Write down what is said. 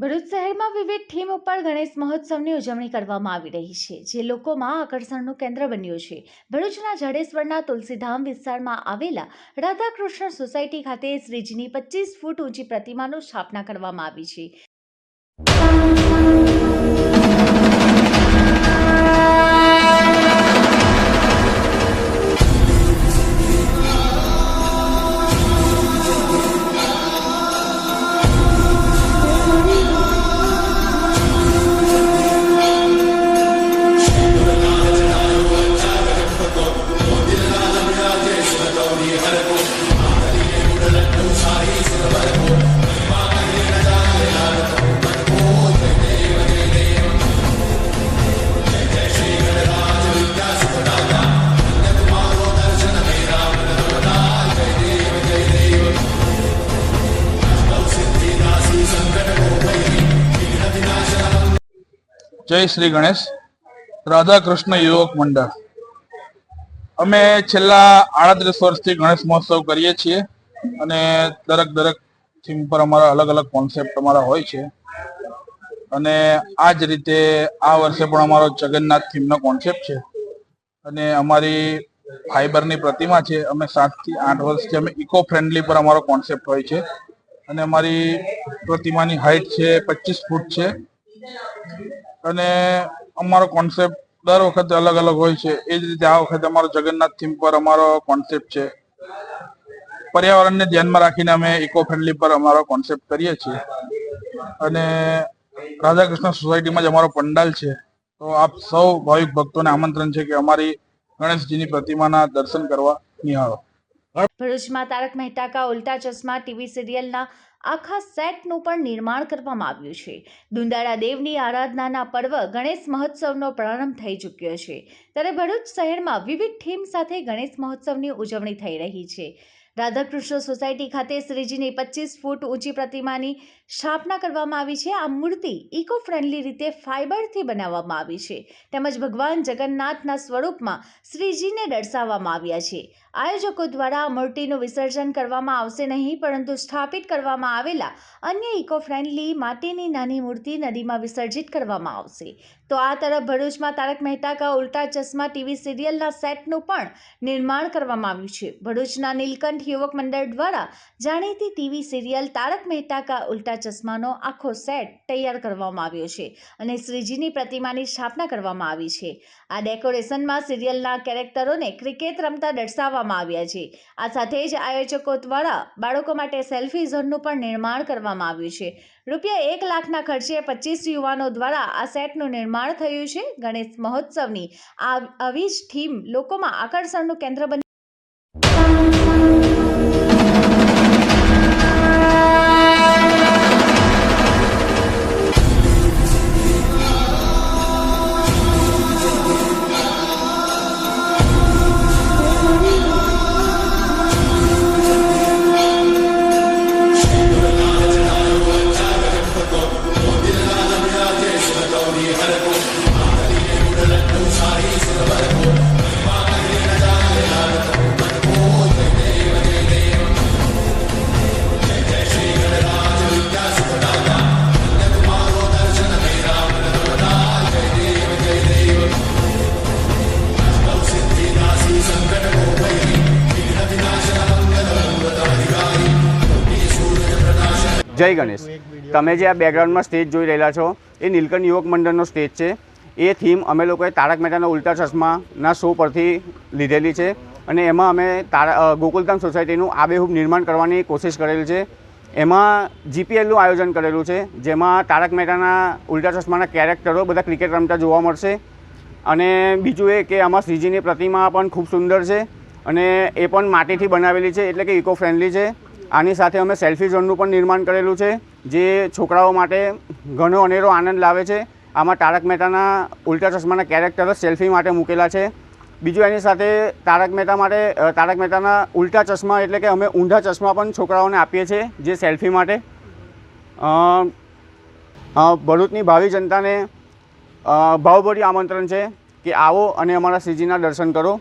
ભરૂચ શહેરમાં વિવિધ થીમ ઉપર ગણેશ મહોત્સવની ઉજવણી કરવામાં આવી રહી છે, જે લોકોમાં આકર્ષણનું કેન્દ્ર બન્યું છે. ભરૂચના જડેશ્વરના તુલસીધામ વિસ્તારમાં આવેલા રાધાકૃષ્ણ સોસાયટી ખાતે શ્રીજીની પચીસ ફૂટ ઊંચી પ્રતિમાનું સ્થાપના કરવામાં આવી છે. જય શ્રી ગણેશ. રાધા કૃષ્ણ યુવક મંડળ. અમે છેલ્લા આડત્રીસ વર્ષથી ગણેશ મહોત્સવ કરીએ છીએ અને દરેક દરેક થીમ પર અમારા અલગ અલગ કોન્સેપ્ટ અમારા હોય છે. અને આ જ રીતે આ વર્ષે પણ અમારો જગન્નાથ થીમનો કોન્સેપ્ટ છે. અને અમારી ફાઈબરની પ્રતિમા છે. અમે સાતથી આઠ વર્ષથી અમે ઇકો ફ્રેન્ડલી પર અમારો કોન્સેપ્ટ હોય છે. અને અમારી પ્રતિમાની હાઈટ છે પચીસ ફૂટ છે. અને અમારો કોન્સેપ્ટ દર વખતે અલગ અલગ હોય છે. એ જ રીતે આ વખતે અમારો જગન્નાથ થીમ પર અમારો કોન્સેપ્ટ છે. પર્યાવરણને ધ્યાનમાં રાખીને અમે ઇકો ફ્રેન્ડલી પર અમારો કોન્સેપ્ટ કરીએ છીએ. અને રાધાકૃષ્ણ સોસાયટીમાં જ અમારો પંડાલ છે. તો આપ સૌ ભાવિક ભક્તોને આમંત્રણ છે કે અમારી ગણેશજીની પ્રતિમાના દર્શન કરવા નિહાળો. ભરૂચમાં તારક મહેતા કા ઉલ્ટા ચશ્મા, ટીવી સિરિયલના આખા સેટનું પણ નિર્માણ કરવામાં આવ્યું છે. દુંદાળા દેવની આરાધનાના પર્વ ગણેશ મહોત્સવનો પ્રારંભ થઈ ચૂક્યો છે. ત્યારે ભરૂચ શહેરમાં વિવિધ થીમ સાથે ગણેશ મહોત્સવની ઉજવણી થઈ રહી છે. રાધાકૃષ્ણ સોસાયટી ખાતે શ્રીજીની પચીસ ફૂટ ઊંચી પ્રતિમાની સ્થાપના કરવામાં આવી છે. આ મૂર્તિ ઇકો ફ્રેન્ડલી રીતે ફાઇબરથી બનાવવામાં આવી છે. તેમજ ભગવાન જગન્નાથના સ્વરૂપમાં શ્રીજીને દર્શાવવામાં આવ્યા છે. આયોજકો દ્વારા આ મૂર્તિનું વિસર્જન કરવામાં આવશે નહીં, પરંતુ સ્થાપિત કરવામાં આવેલા અન્ય ઇકો ફ્રેન્ડલી માટીની નાની મૂર્તિ નદીમાં વિસર્જિત કરવામાં આવશે. તો આ તરફ ભરૂચમાં તારક મહેતા કા ઉલ્ટા ચશ્મા ટીવી સિરિયલના સેટનું પણ નિર્માણ કરવામાં આવ્યું છે. ભરૂચના નીલકંઠ યુવક મંડળ દ્વારા જાણીતી ટીવી સિરિયલ તારક મહેતા કા ઉલ્ટા ચશ્માનો આખો સેટ તૈયાર કરવામાં આવ્યો છે અને શ્રીજીની પ્રતિમાની સ્થાપના કરવામાં આવી છે. આ ડેકોરેશનમાં સિરિયલના કેરેક્ટરોને ક્રિકેટ રમતા દર્શાવવામાં આવ્યા છે. આ સાથે જ આયોજકો દ્વારા બાળકો માટે સેલ્ફી ઝોનનું પણ નિર્માણ કરવામાં આવ્યું છે. રૂપિયા એક લાખના ખર્ચે પચીસ યુવાનો દ્વારા આ સેટનું નિર્માણ થયું છે. ગણેશ મહોત્સવની આ આવી જ થીમ લોકોમાં આકર્ષણનું કેન્દ્ર બની જય ગણેશ. તમે જે આ બેકગ્રાઉન્ડમાં સ્ટેજ જોઈ રહેલા છો એ નીલકંઠ યુવક મંડળનો સ્ટેજ છે. એ થીમ અમે લોકોએ તારક મહેતાના ઉલ્ટા ચશ્માના શો પરથી લીધેલી છે અને એમાં અમે તારા ગોકુલધામ સોસાયટીનું આબેહૂબ નિર્માણ કરવાની કોશિશ કરેલી છે. એમાં જીપીએલનું આયોજન કરેલું છે જેમાં તારક મહેતાના ઉલ્ટા ચશ્માના કેરેક્ટરો બધા ક્રિકેટ રમતા જોવા મળશે. અને બીજું એ કે આમાં શ્રીજીની પ્રતિમા પણ ખૂબ સુંદર છે અને એ પણ માટીથી બનાવેલી છે એટલે કે ઇકો ફ્રેન્ડલી છે. આની સાથે અમે સેલ્ફી ઝોનનું પણ નિર્માણ કરેલું છે, જે છોકરાઓ માટે ઘણો અનેરો આનંદ લાવે છે. આમાં તારક મહેતાના ઉલ્ટા ચશ્માના કેરેક્ટર સેલ્ફી માટે મૂકેલા છે. બીજું એની સાથે તારક મહેતા માટે તારક મહેતાના ઉલ્ટા ચશ્મા એટલે કે અમે ઊંધા ચશ્મા પણ છોકરાઓને આપીએ છીએ, જે સેલ્ફી માટે. ભરૂચની ભાવિ જનતાને ભાવભર્યું આમંત્રણ છે કે આવો અને અમારા શ્રીજીના દર્શન કરો.